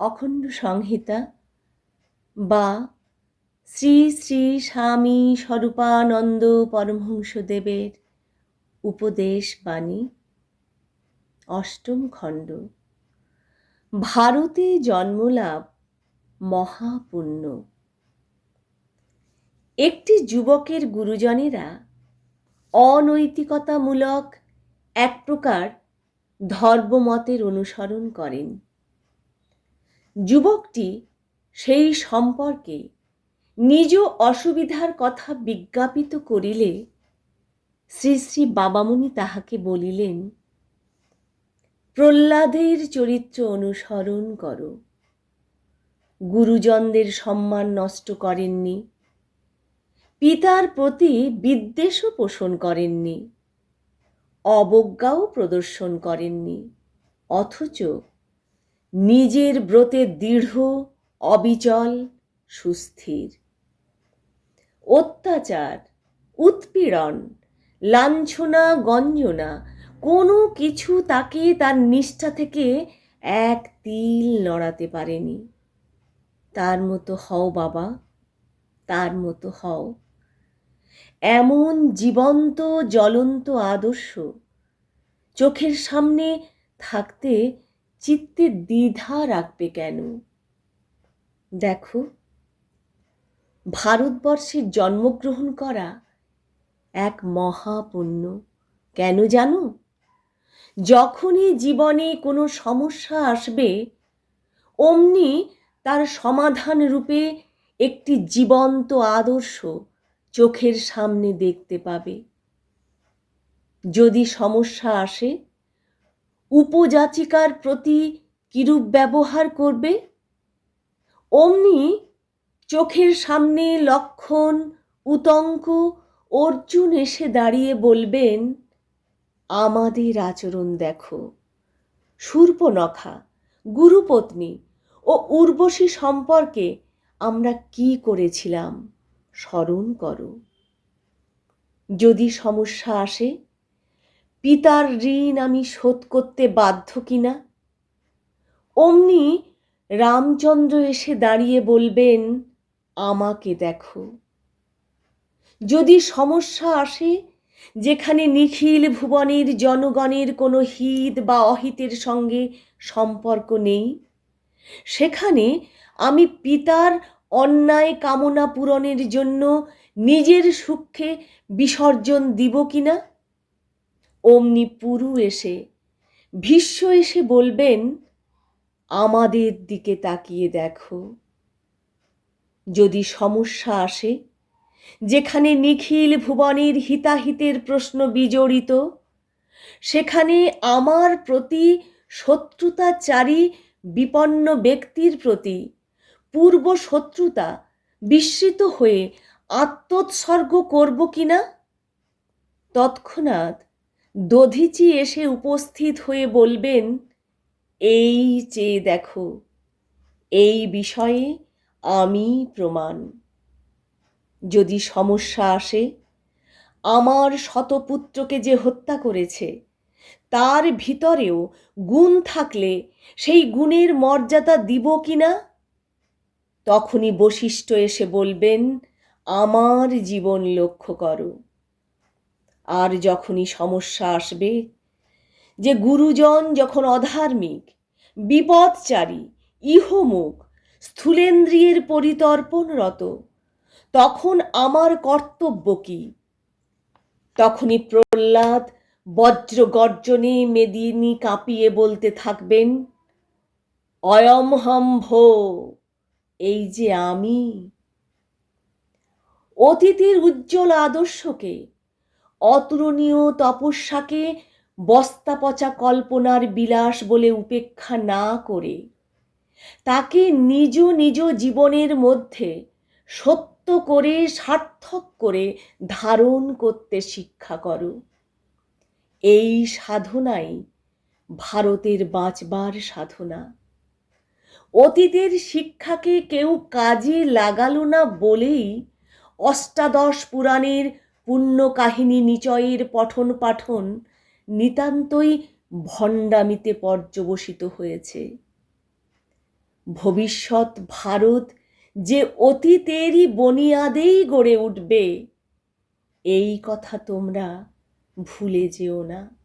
অখণ্ড সংহিতা বা শ্রী শ্রী স্বামী স্বরূপানন্দ পরমহংসদেবের উপদেশ বাণী, অষ্টম খণ্ড। ভারতে জন্মলাভ মহাপুণ্য। একটি যুবকের গুরুজনেরা অনৈতিকতামূলক এক প্রকার ধর্মমতের অনুসরণ করেন। যুবকটি সেই সম্পর্কে নিজ অসুবিধার কথা বিজ্ঞাপিত করিলে শ্রী শ্রী বাবামুনি তাহাকে বলিলেন, প্রহ্লাদের চরিত্র অনুসরণ করো। গুরুজনদের সম্মান নষ্ট করেননি। পিতার প্রতি বিদ্বেষও পোষণ করেননি। অবজ্ঞাও প্রদর্শন করেননি। অথচ নিজের ব্রতে দৃঢ়, অবিচল, সুস্থির। অত্যাচার, উৎপীড়ন, লাঞ্ছনা, গঞ্জনা, কোনো কিছু তাকে তার নিষ্ঠা থেকে এক তিল নড়াতে পারেনি। তার মতো হও বাবা, তার মতো হও। এমন জীবন্ত, জ্বলন্ত আদর্শ চোখের সামনে থাকতে চিত্তে দ্বিধা রাখবে কেন? দেখো ভারতবর্ষে জন্মগ্রহণ করা এক মহাপুণ্য। কেন জানো? যখনই জীবনে কোনো সমস্যা আসবে, অমনি তার সমাধান রূপে একটি জীবন্ত আদর্শ চোখের সামনে দেখতে পাবে। যদি সমস্যা আসে উপযাচিকার প্রতি কিরূপ ব্যবহার করবে? অমনি চোখের সামনে লক্ষণ, উতঙ্ক অর্জুন এসে দাঁড়িয়ে বলবেন, আমাদের আচরণ দেখো। সূর্পনখা, গুরুপত্নী ও উর্বশী সম্পর্কে আমরা কি করেছিলাম? স্মরণ করো। যদি সমস্যা আসে পিতার ঋণ আমি শোধ করতে বাধ্য কিনা? অমনি রামচন্দ্র এসে দাঁড়িয়ে বলবেন, আমাকে দেখো। যদি সমস্যা আসে, যেখানে নিখিল ভুবনের জনগণের কোনো হিত বা অহিতের সঙ্গে সম্পর্ক নেই, সেখানে আমি পিতার অন্যায় কামনা পূরণের জন্য নিজের সুখে বিসর্জন দিব কিনা? অমনি পুরু এসে, ভীষ্ম এসে বলবেন, আমাদের দিকে তাকিয়ে দেখো। যদি সমস্যা আসে, যেখানে নিখিল ভুবনের হিতাহিতের প্রশ্ন বিজড়িত, সেখানে আমার প্রতি শত্রুতাচারী বিপন্ন ব্যক্তির প্রতি পূর্ব শত্রুতা বিস্মৃত হয়ে আত্মোৎসর্গ করব কিনা? তৎক্ষণাৎ দধিচি এসে উপস্থিত হয়ে বলবেন, এই চেয়ে দেখো, এই বিষয়ে আমি প্রমাণ। যদি সমস্যা আসে, আমার শতপুত্রকে যে হত্যা করেছে, তার ভিতরেও গুণ থাকলে সেই গুণের মর্যাদা দিব কি না? তখনই বশিষ্ঠ এসে বলবেন, আমার জীবন লক্ষ্য করো। আর যখনই সমস্যা আসবে, যে গুরুজন যখন অধার্মিক, বিপদচারী, ইহমুখ, স্থূলেন্দ্রিয়ের পরিতর্পণরত, তখন আমার কর্তব্য কি? তখনই প্রহ্লাদ বজ্র গর্জনে মেদিনী কাঁপিয়ে বলতে থাকবেন, অয়ম হম্ভ এই যে আমি। অতীতের উজ্জ্বল আদর্শকে অতুলনীয় তপস্যাকে বস্তা পচা কল্পনার বিলাস বলে উপেক্ষা না করে। তাকে নিজ নিজ জীবনের মধ্যে সত্য করে, সার্থক করে ধারণ করতে শিক্ষা করো। এই সাধনাই ভারতের বাঁচবার সাধনা। অতীতের শিক্ষাকে কেউ কাজে লাগালো না বলেই অষ্টাদশ পুরাণের পুণ্য কাহিনী নিচয়ের পঠন পাঠন নিতান্তই ভণ্ডামিতে পর্যবসিত হয়েছে। ভবিষ্যৎ ভারত যে অতীতেরই বনিয়াদেই গড়ে উঠবে, এই কথা তোমরা ভুলে যেও না।